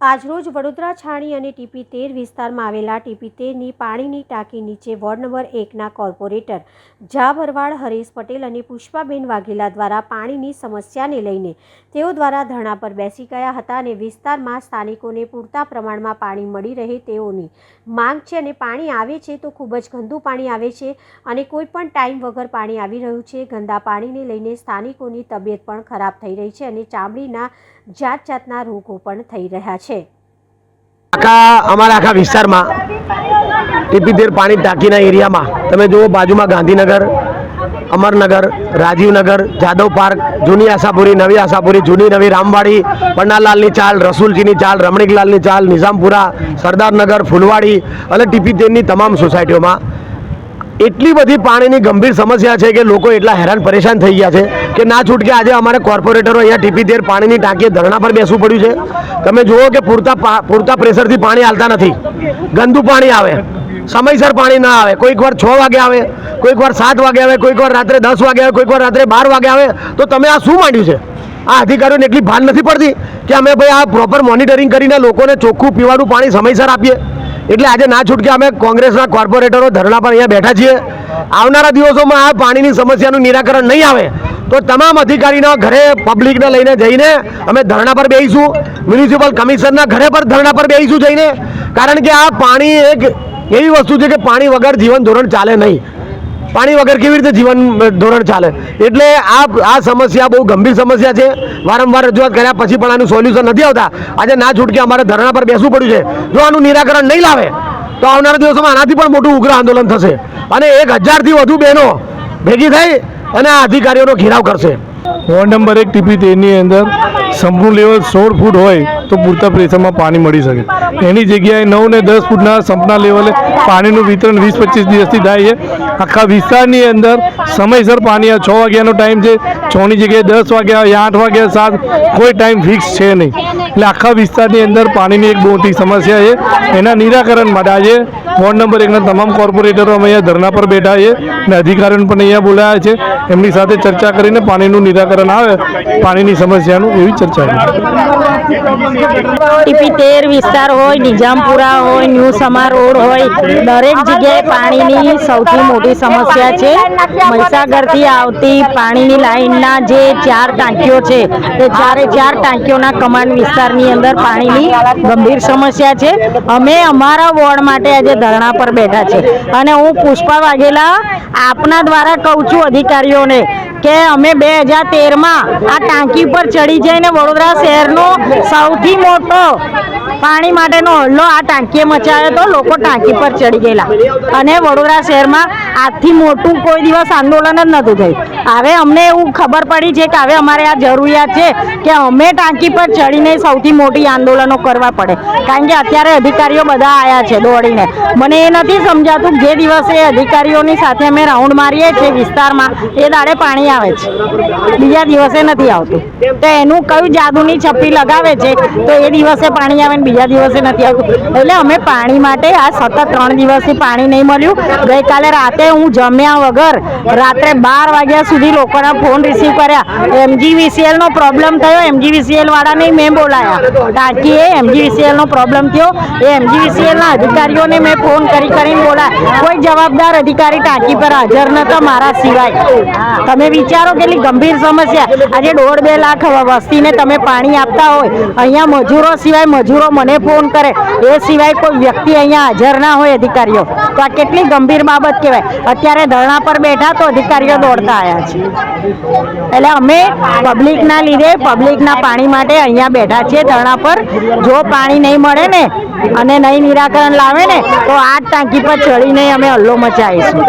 આજરોજ વડોદરા છાણી અને ટીપી તેર વિસ્તારમાં આવેલા ટીપી તેરની પાણીની ટાંકી નીચે વોર્ડ નંબર એકના કોર્પોરેટર જા ભરવાડ હરેશ પટેલ અને પુષ્પાબેન વાઘેલા દ્વારા પાણીની સમસ્યાને લઈને તેઓ દ્વારા ધરણા પર બેસી ગયા હતા અને વિસ્તારમાં સ્થાનિકોને પૂરતા પ્રમાણમાં પાણી મળી રહે તેઓની માંગ છે અને પાણી આવે છે તો ખૂબ જ ગંદુ પાણી આવે છે અને કોઈ પણ ટાઈમ વગર પાણી આવી રહ્યું છે. ગંદા પાણીને લઈને સ્થાનિકોની તબિયત પણ ખરાબ થઈ રહી છે અને ચામડીના જાત જાતના રોગો પણ થઈ રહ્યા છે. આખા, અમારા આખા વિસ્તારમાં ટીપીધેર પાણી ટાંકીના એરિયામાં તમે જુઓ બાજુમાં ગાંધીનગર, અમરનગર, રાજીવનગર, જાદવ પાર્ક, જૂની આશાપુરી, નવી આશાપુરી, જૂની નવી રામવાડી, પન્નાલાલની ચાલ, રસુલજીની ચાલ, રમણીકલાલની ચાલ, નિઝામપુરા, સરદારનગર, ફૂલવાડી અને ટીપીધેરની તમામ સોસાયટીઓમાં. એટલી બધી પાણીની ગંભીર સમસ્યા છે કે લોકો એટલા હેરાન પરેશાન થઈ ગયા છે. કે ના છૂટકે આજે અમારે કોર્પોરેટરો અહીંયા ટીપી દેર પાણીની ટાંકીએ ધરણા પર બેસવું પડ્યું છે. તમે જુઓ કે પૂરતા પૂરતા પ્રેશરથી પાણી હાલતા નથી. ગંદુ પાણી આવે. સમયસર પાણી ના આવે. કોઈક વાર છ વાગે આવે, કોઈક વાર સાત વાગે આવે, કોઈક વાર રાત્રે દસ વાગે આવે, કોઈક વાર રાત્રે બાર વાગે આવે. તો તમે આ શું માંડ્યું છે? આ અધિકારીઓને એટલી ભાન નથી પડતી કે અમે ભાઈ આ પ્રોપર મોનિટરિંગ કરીને લોકોને ચોખ્ખું પીવાનું પાણી સમયસર આપીએ? એટલે આજે ના છૂટકે અમે કોંગ્રેસના કોર્પોરેટરો ધરણા પર અહીંયા બેઠા છીએ. આવનારા દિવસોમાં આ પાણીની સમસ્યાનું નિરાકરણ નહીં આવે. તો તમામ અધિકારીના ઘરે પબ્લિકને લઈને જઈને અમે ધરણા પર બેસીશું મ્યુનિસિપલ કમિશનરના ઘરે પર ધરણા પર બેસીશું જઈને. કારણ કે આ પાણી એક એવી વસ્તુ છે કે પાણી વગર જીવન ધોરણ ચાલે નહીં. પાણી વગર કેવી રીતે જીવન ધોરણ ચાલે? એટલે આ આ સમસ્યા બહુ ગંભીર સમસ્યા છે. વારંવાર રજૂઆત કર્યા પછી પણ આનું સોલ્યુશન નથી આવતા. આજે ના છૂટકે અમારે ધરણા પર બેસવું પડ્યું છે. જો આનું નિરાકરણ નહીં લાવે, તો આવનારા દિવસોમાં આનાથી પણ મોટું ઉગ્ર આંદોલન થશે. અને એક હજારથી વધુ બહેનો ભેગી થઈ અને આ અધિકારીઓનો ઘેરાવ કરશે. વોર્ડ નંબર એક ટીપી તેની અંદર સંપૂર્ણ લેવલ સોળ ફૂટ હોય તો પૂરતા પ્રેશરમાં પાણી મળી શકે. એની જગ્યાએ નવ ને દસ ફૂટના સંપના લેવલે પાણીનું વિતરણ વીસ પચીસ દિવસથી થાય છે. આખા વિસ્તારની અંદર સમયસર પાણી છ વાગ્યાનો ટાઈમ છે. છની જગ્યાએ દસ વાગ્યા, આઠ વાગ્યા સાત કોઈ ટાઈમ ફિક્સ છે નહીં. એટલે આખા વિસ્તારની અંદર પાણીની એક બહુ મોટી સમસ્યા છે. એના નિરાકરણ માટે આજે વોર્ડ નંબર એકના તમામ કોર્પોરેટરો અમે અહીંયા ધરના પર બેઠા છે અને અધિકારીઓને પણ અહીંયા બોલાયા છે. એમની સાથે ચર્ચા કરીને પાણીનું નિરાકરણ આવે, પાણીની સમસ્યાનું એવી ચર્ચા કરી ટીપી તેર વિસ્તાર હોય નિજામપુરા હોય, ન્યૂ સમા રોડ હોય, દરેક જગ્યાએ પાણીની સૌથી મોટી સમસ્યા છે. મહીસાગરથી આવતી પાણીની લાઈનના જે ચાર ટાંકીઓ છે એ ચારે ચાર ટાંકીઓના કમાન્ડ વિસ્તારની અંદર પાણીની ગંભીર સમસ્યા છે. અમે અમારા વોર્ડ માટે આજે ધરણા પર બેઠા છે. અને હું પુષ્પા વાઘેલા આપના દ્વારા કહું છું અધિકારીઓને કે અમે બે હજાર તેરમાં આ ટાંકી પર ચડી જઈને વડોદરા શહેરનો સૌથી મોટો પાણી માટેનો હલ્લો આ ટાંકીએ મચાવ્યો તો લોકો ટાંકી પર ચડી ગયેલા. અને વડોદરા શહેરમાં આજથી મોટું કોઈ દિવસ આંદોલન જ નહોતું થયું. હવે અમને એવું ખબર પડી છે કે હવે અમારે આ જરૂરિયાત છે કે અમે ટાંકી પર ચડીને સૌથી મોટી આંદોલનો કરવા પડે. કારણ કે અત્યારે અધિકારીઓ બધા આવ્યા છે દોડીને. મને એ નથી સમજાતું જે દિવસે અધિકારીઓની સાથે અમે રાઉન્ડ મારીએ છીએ વિસ્તારમાં, એ દાડે પાણી આવે છે. બીજા દિવસે નથી આવતું. તો એનું કયું જાદુની છપ્પી લગાવે છે? તો એ દિવસે પાણી આવે બીજા દિવસે નથી આવતું. એટલે અમે પાણી માટે આ સતત ત્રણ દિવસથી પાણી નહીં મળ્યું. ગઈકાલે રાતે હું જમ્યા વગર રાત્રે બાર વાગ્યા સુધી લોકોના ફોન રિસીવ કર્યા. એમજીવીસીએલનો પ્રોબ્લેમ થયો. એમજીવીસીએલ વાળાને મેં બોલાયા. ટાંકીએ એમજીવીસીએલ નો પ્રોબ્લેમ થયો. એ એમજીવીસીએલના અધિકારીઓને મેં ફોન કરી કરીને બોલાયા. કોઈ જવાબદાર અધિકારી ટાંકી પર હાજર નહોતા મારા સિવાય. તમે વિચારો કેટલી ગંભીર સમસ્યા. આજે દોઢ બે લાખ વસ્તીને તમે પાણી આપતા હોય. અહીંયા મજૂરો સિવાય મજૂરો મને ફોન કરે. એ સિવાય કોઈ વ્યક્તિ અહીંયા હાજર ના હોય અધિકારીઓ. તો આ કેટલી ગંભીર બાબત કહેવાય. અત્યારે ધરણા પર બેઠા તો અધિકારીઓ દોડતા આવ્યા છે. એટલે અમે પબ્લિકના લીધે પબ્લિકના પાણી માટે અહીંયા બેઠા છીએ ધરણા પર. જો પાણી નહીં મળે ને અને નહીં નિરાકરણ લાવે ને, તો આ જ ટાંકી પર ચડીને અમે હલ્લો મચાવીશું.